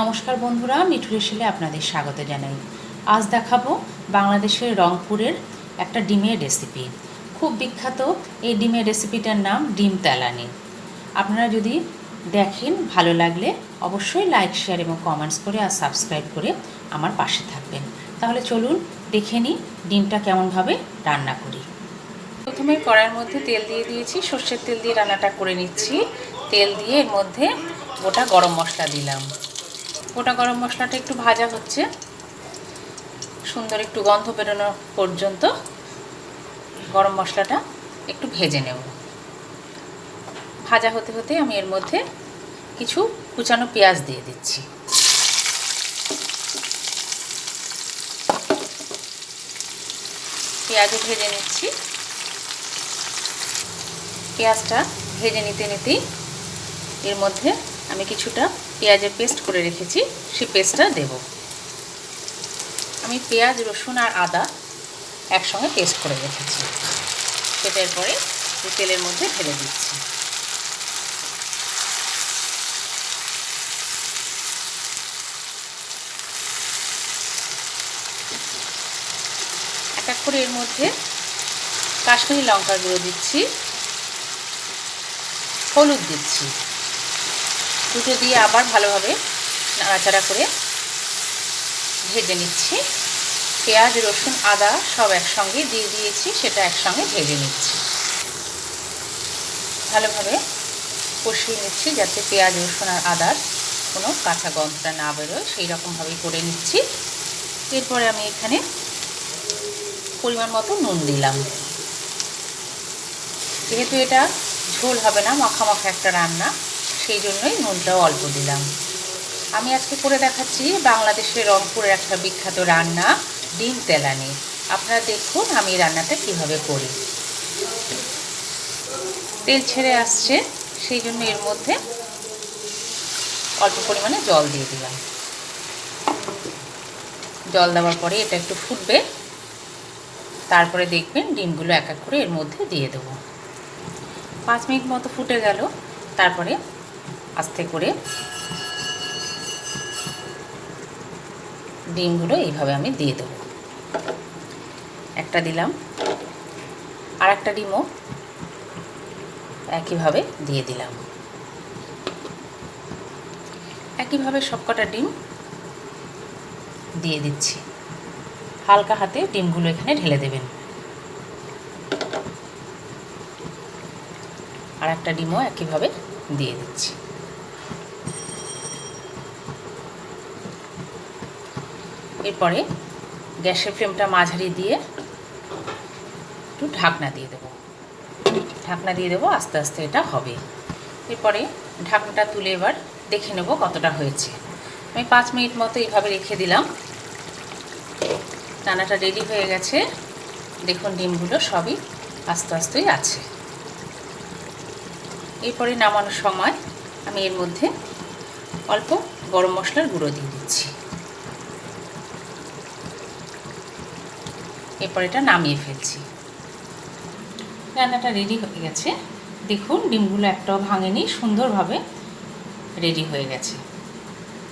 নমস্কার বন্ধুরা মিঠুর শিলে আপনাদের স্বাগত জানাই। আজ দেখাবো বাংলাদেশের রংপুরের একটা ডিমের রেসিপি খুব বিখ্যাত এই ডিমের রেসিপিটার নাম ডিম তেলানি। আপনারা যদি দেখেন ভালো লাগলে অবশ্যই লাইক শেয়ার এবং কমেন্টস করে আর সাবস্ক্রাইব করে আমার পাশে থাকবেন। তাহলে চলুন দেখে নিই ডিমটা কেমনভাবে রান্না করি। প্রথমে কড়াইয়ের মধ্যে তেল দিয়ে দিয়েছি, সর্ষের তেল দিয়ে রান্নাটা করে নিচ্ছি। তেল দিয়ে এর মধ্যে গোটা গরম মশলা দিলাম। গোটা গরম মশলাটা একটু ভাজা হচ্ছে। সুন্দর একটু গন্ধ বেরোনো পর্যন্ত গরম মশলাটা একটু ভেজে নেব। ভাজা হতে হতে আমি এর মধ্যে কিছু কুচানো পেঁয়াজ দিয়ে দিচ্ছি। পেঁয়াজও ভেজে নিচ্ছি। পেঁয়াজটা ভেজে নিতে নিতেই এর মধ্যে আমি কিছুটা পেঁয়াজের পেস্ট করে রেখেছি, সেই পেস্টটা দেব। আমি পেঁয়াজ, রসুন আর আদা একসঙ্গে পেস্ট করে রেখেছি। সেটার পরে তেলের মধ্যে ঢেলে দিচ্ছি। এক এক করে এর মধ্যে কাশ্মীরি লঙ্কা গুঁড়ো দিচ্ছি, হলুদ দিচ্ছি। দুটো দিয়ে আবার ভালোভাবে নাড়াচাড়া করে ভেজে নিচ্ছি। পেঁয়াজ, রসুন, আদা সব একসঙ্গে দিয়ে দিয়েছি, সেটা একসঙ্গে ভেজে নিচ্ছি। ভালোভাবে কষিয়ে নিচ্ছি যাতে পেঁয়াজ, রসুন আর আদার কোনো কাঁচা গন্ধটা না বেরোয়, সেই রকমভাবেই করে নিচ্ছি। এরপরে আমি এখানে পরিমাণ মতো নুন দিলাম। যেহেতু এটা ঝোল হবে না, মাখা মাখা একটা রান্না সেই জন্যই নুনটাও অল্প দিলাম। আমি আজকে করে দেখাচ্ছি বাংলাদেশের রংপুরের একটা বিখ্যাত রান্না, ডিম তেলানি। আপনারা দেখুন আমি রান্নাটা কীভাবে করি। তেল ছেড়ে আসছে, সেই জন্য এর মধ্যে অল্প পরিমাণে জল দিয়ে দিলাম। জল দেওয়ার পরে এটা একটু ফুটবে। তারপরে দেখবেন ডিমগুলো এক এক করে এর মধ্যে দিয়ে দেবো। পাঁচ মিনিট মতো ফুটে গেল। তারপরে আস্তে করে ডিমগুলো এইভাবে আমি দিয়ে দেবো। একটা দিলাম। আর একটা ডিমও একইভাবে দিয়ে দিলাম। একইভাবে সবকটা ডিম দিয়ে দিচ্ছি। হালকা হাতে ডিমগুলো এখানে ঢেলে দেবেন। আর একটা ডিমও একইভাবে দিয়ে দিচ্ছি। এরপরে গ্যাসের ফ্লেমটা মাঝারি দিয়ে একটু ঢাকনা দিয়ে দেবো। ঢাকনা দিয়ে দেবো, আস্তে আস্তে এটা হবে। এরপরে ঢাকনাটা তুলে এবার দেখে নেব কতটা হয়েছে। আমি পাঁচ মিনিট মতো এইভাবে রেখে দিলাম। রান্নাটা রেডি হয়ে গেছে। দেখুন, ডিমগুলো সবই আস্তে আস্তেই আছে। এরপরে নামানোর সময় আমি এর মধ্যে অল্প গরম মশলার গুঁড়ো দিয়ে দিচ্ছি। এরপর এটা নামিয়ে ফেলছি। রান্নাটা রেডি হয়ে গেছে। দেখুন, ডিমগুলো একটাও ভাঙেনি, সুন্দরভাবে রেডি হয়ে গেছে।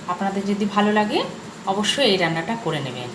আপনাদের যদি ভালো লাগে, অবশ্যই এই রান্নাটা করে নেবেন।